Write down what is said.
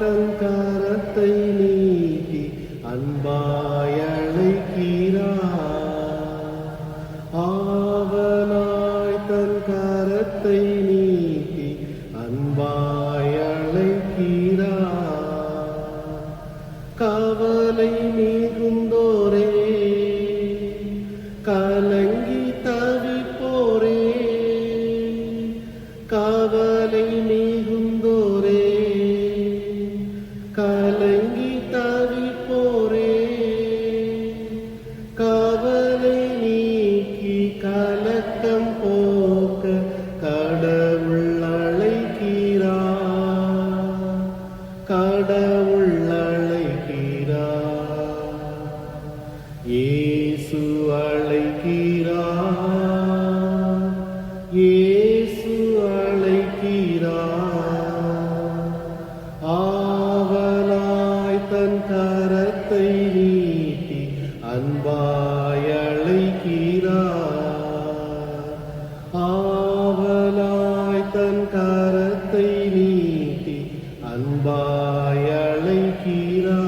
கங்காரத்தை நீக்கி அன்பாயழைக்கிறா ஆவலாய் தன் கரத்தை நீக்கி அன்பாயழைக்கிறா கவலை நீங்குந்தோரே கலங்கி தவிப்போரே. கவலை நீங்கும் கவலை நீக்கி கலக்கம் போக்க கடவுள் அழைக்கிறா கடவுள் அழைக்கிறா ஏசு அழைக்கிறா ஏசு அழைக்கிறா ஆவலாய் தன் கரத்தை நீட்டி அன்பா அழைக்கிறார் ஆவலாய் தன் கரத்தை நீட்டி அன்பாய் அழைக்கிறார்